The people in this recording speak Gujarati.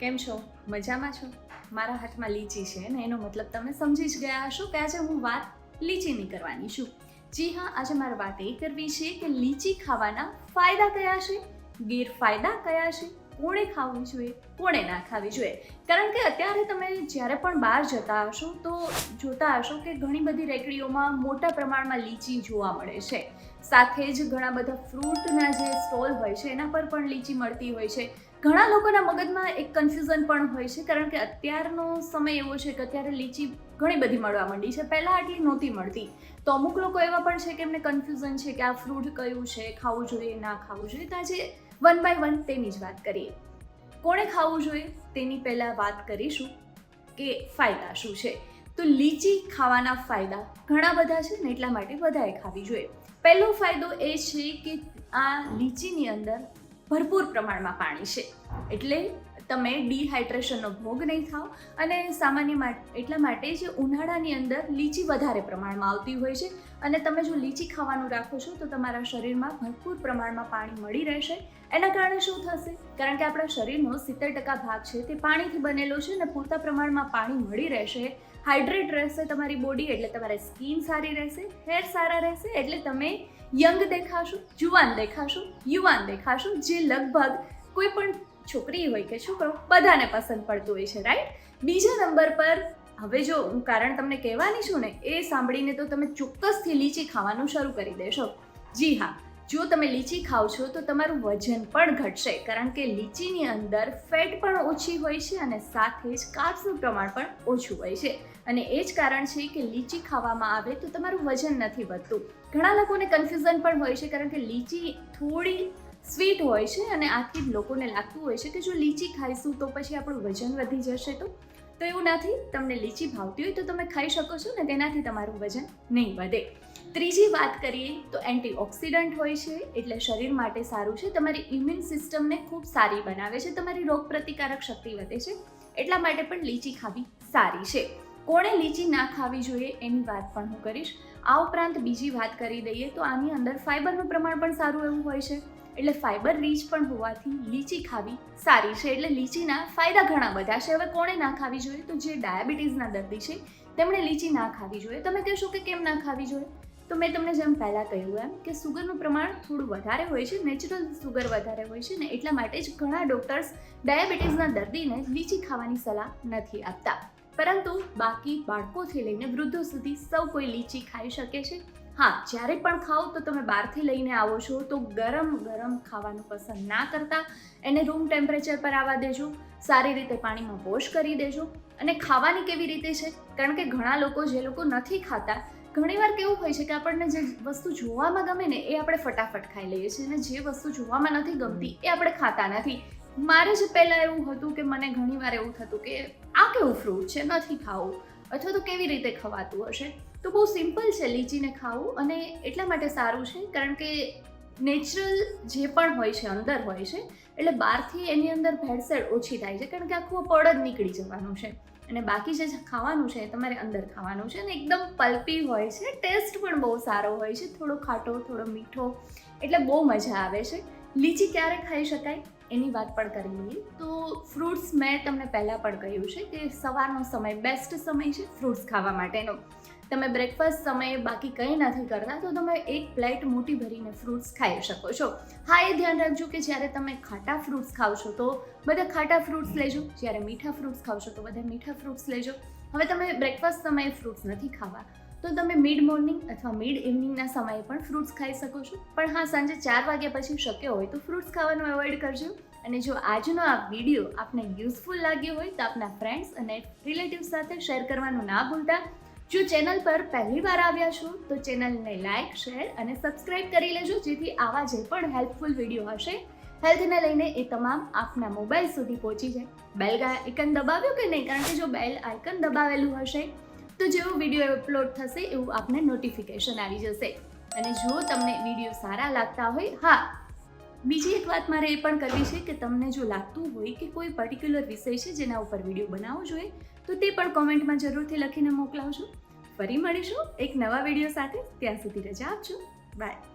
કેમ છો? મજામાં છો? મારા હાથમાં લીચી છે ને, એનો મતલબ તમે સમજી જ ગયા હશો કે આજે હું વાત લીચીની કરવાની છું. જી હા, આજે મારે વાત એ કરવી છે કે લીચી ખાવાના ફાયદા કયા છે? ગેરફાયદા કયા છે? કોણે ખાવું જોઈએ, કોણે ના ખાવી જોઈએ. કારણ કે અત્યારે તમે જ્યારે પણ બહાર જતા હશો, તો જોતા હશો કે ઘણી બધી રેકડીઓમાં મોટા પ્રમાણમાં લીચી જોવા મળે છે. સાથે જ ઘણા બધા ફ્રૂટના જે સ્ટોલ હોય છે, એના પર પણ લીચી મળતી હોય છે. ઘણા લોકોના મગજમાં એક કન્ફ્યુઝન પણ હોય છે, કારણ કે અત્યારનો સમય એવો છે કે અત્યારે લીચી ઘણી બધી મળવા માંડી છે. પહેલાં આટલી નહોતી મળતી. તો અમુક લોકો એવા પણ છે કે એમને કન્ફ્યુઝન છે કે આ ફ્રૂટ કયું છે, ખાવું જોઈએ, ના ખાવું જોઈએ. તો આજે વન બાય વન તેની જ વાત કરીએ. કોણે ખાવું જોઈએ? તેની પહેલાં વાત કરીશું કે ફાયદા શું છે. તો લીચી ખાવાના ફાયદા ઘણા બધા છે ને એટલા માટે બધાએ ખાવી જોઈએ. પહેલો ફાયદો એ છે કે આ લીચીની અંદર ભરપૂર પ્રમાણમાં પાણી છે. એટલે તમે ડિહાઇડ્રેશનનો ભોગ નહીં થાવ અને સામાન્ય એટલા માટે જે ઉનાળાની અંદર લીચી વધારે પ્રમાણમાં આવતી હોય છે અને તમે જો લીચી ખાવાનું રાખો છો તો તમારા શરીરમાં ભરપૂર પ્રમાણમાં પાણી મળી રહેશે. એના કારણે શું થશે? કારણ કે આપણા શરીરનો સિત્તેર ટકા ભાગ છે તે પાણીથી બનેલો છે અને પૂરતા પ્રમાણમાં પાણી મળી રહેશે. હાઇડ્રેટ રહેશે તમારી બોડી એટલે તમારી સ્કિન સારી રહેશે હેર સારા રહેશે એટલે તમે યંગ દેખાશો, જુવાન દેખાશો, યુવાન દેખાશો, જે લગભગ કોઈ પણ છોકરી હોય કે છોકરો બધાને પસંદ પડતું હોય છે રાઈટ બીજા નંબર પર, હવે જો હું કારણ તમને કહેવાની છું ને, એ સાંભળીને તો તમે ચોક્કસથી લીચી ખાવાનું શરૂ કરી દેશો. જી હા, જો તમે લીચી ખાઓ છો તો તમારું વજન પણ ઘટશે, કારણ કે લીચીની અંદર ફેટ પણ ઓછી હોય છે અને સાથે જ કાર્બ્સનું પ્રમાણ પણ ઓછું હોય છે. અને એ જ કારણ છે કે લીચી ખાવામાં આવે તો તમારું વજન નથી વધતું. ઘણા લોકોને કન્ફ્યુઝન પણ હોય છે, કારણ કે લીચી થોડી સ્વીટ હોય છે અને આથી લોકોને લાગતું હોય છે કે જો લીચી ખાઈશું તો પછી આપણું વજન વધી જશે તો? તો એવું નથી. તમને લીચી ભાવતી હોય તો તમે ખાઈ શકો છો ને તેનાથી તમારું વજન નહીં વધે. ત્રીજી વાત કરીએ તો એન્ટીઓક્સિડન્ટ હોય છે એટલે શરીર માટે સારું છે. તમારી ઇમ્યુન સિસ્ટમને ખૂબ સારી બનાવે છે. તમારી રોગ પ્રતિકારક શક્તિ વધે છે. એટલા માટે પણ લીચી ખાવી સારી છે. કોણે લીચી ના ખાવી જોઈએ એની વાત પણ હું કરીશ. આ ઉપરાંત બીજી વાત કરી દઈએ તો આની અંદર ફાઇબરનું પ્રમાણ પણ સારું એવું હોય છે. એટલે ફાઇબર રીચ પણ હોવાથી લીચી ખાવી સારી છે. એટલે લીચીના ફાયદા ઘણા બધા છે. હવે કોણે ના ખાવી જોઈએ? તો જે ડાયાબિટીસના દર્દી છે, તેમણે લીચી ના ખાવી જોઈએ. તમે કહેશો કે કેમ ના ખાવી જોઈએ? તો મેં તમને જેમ પહેલાં કહ્યું એમ કે સુગરનું પ્રમાણ થોડું વધારે હોય છે નેચરલ સુગર વધારે હોય છે ને એટલા માટે જ ઘણા ડૉક્ટર્સ ડાયાબિટીસના દર્દીને લીચી ખાવાની સલાહ નથી આપતા. પરંતુ બાકી બાળકોથી લઈને વૃદ્ધો સુધી સૌ કોઈ લીચી ખાઈ શકે છે. હા, જ્યારે પણ ખાઓ તો તમે બહારથી લઈને આવો છો, તો ગરમ ગરમ ખાવાનું પસંદ ના કરતા એને રૂમ ટેમ્પરેચર પર આવવા દેજો, સારી રીતે પાણીમાં વોશ કરી દેજો અને ખાવાની કેવી રીતે છે? કારણ કે ઘણા લોકો જે લોકો નથી ખાતા ઘણીવાર કેવું હોય છે કે આપણને જે વસ્તુ જોવામાં ગમે ને એ આપણે ફટાફટ ખાઈ લઈએ છીએ અને જે વસ્તુ જોવામાં નથી ગમતી એ આપણે ખાતા નથી. મારે જ પહેલાં એવું હતું કે મને ઘણીવાર એવું થતું કે આ કેવું ફ્રૂટ છે, નથી ખાવું, અથવા તો કેવી રીતે ખવાતું હશે? તો બહુ સિમ્પલ છે લીચીને ખાવું અને એટલા માટે સારું છે, કારણ કે નેચરલ જે પણ હોય છે, અંદર હોય છે, એટલે બહારથી એની અંદર ભેળસેળ ઓછી થાય છે, કારણ કે આખું પડ જ નીકળી જવાનું છે. અને બાકી જે ખાવાનું છે એ તમારે અંદર ખાવાનું છે અને એકદમ પલ્પી હોય છે, ટેસ્ટ પણ બહુ સારો હોય છે, થોડો ખાટો, થોડો મીઠો, એટલે બહુ મજા આવે છે. લીચી ક્યારે ખાઈ શકાય? એની વાત પણ કરી લઈએ. તો ફ્રૂટ્સ મેં તમને પહેલાં પણ કહ્યું છે કે સવારનો સમય, બેસ્ટ સમય છે ફ્રૂટ્સ ખાવા માટેનો. તમે બ્રેકફાસ્ટ સમયે બાકી કંઈ નથી કરતા, તો તમે એક પ્લેટ મોટી ભરીને ફ્રૂટ્સ ખાઈ શકો છો. હા, એ ધ્યાન રાખજો કે જ્યારે તમે ખાટા ફ્રૂટ્સ ખાવ છો, તો બધા ખાટા ફ્રૂટ્સ લેજો. જ્યારે મીઠા ફ્રૂટ્સ ખાવ છો, તો બધા મીઠા ફ્રૂટ્સ લેજો. હવે તમે બ્રેકફાસ્ટ સમયે ફ્રૂટ્સ નથી ખાવા, તો તમે મિડ મોર્નિંગ અથવા મિડ ઇવનિંગના સમયે પણ ફ્રૂટ્સ ખાઈ શકો છો. પણ હા, સાંજે ચાર વાગ્યા પછી શક્ય હોય તો ફ્રૂટ્સ ખાવાનું એવોઇડ કરજો. અને જો આજનો આ વીડિયો આપને યુઝફુલ લાગ્યો હોય, તો આપના ફ્રેન્ડ્સ અને રિલેટિવ્સ સાથે શેર કરવાનું ના ભૂલતા. જો ચેનલ પર પહેલી વાર આવ્યા છો, તો ચેનલને લાઇક શેર અને સબસ્ક્રાઇબ કરી લેજો, જેથી આવા જે પણ હેલ્પફુલ વીડિયો હશે, હેલ્થને લઈને એ તમામ આપના મોબાઈલ સુધી પહોંચી જાય. બેલ આઇકન દબાવ્યું કે નહીં? કારણ કે જો બેલ આઇકન દબાવેલું હશે, તો જેવો વીડિયો અપલોડ થશે, એવું આપને નોટિફિકેશન આવી જશે. અને જો તમને વીડિયો સારા લાગતા હોય, હા, બીજી એક વાત મારે એ પણ કરવી છે કે તમને જો લાગતું હોય કે કોઈ પર્ટિક્યુલર વિષય છે જેના ઉપર વીડિયો બનાવવો જોઈએ તો તે પણ કોમેન્ટમાં જરૂરથી લખીને મોકલાવજો. ફરી મળીશું એક નવા વીડિયો સાથે. ત્યાં સુધી રજા આપજો. બાય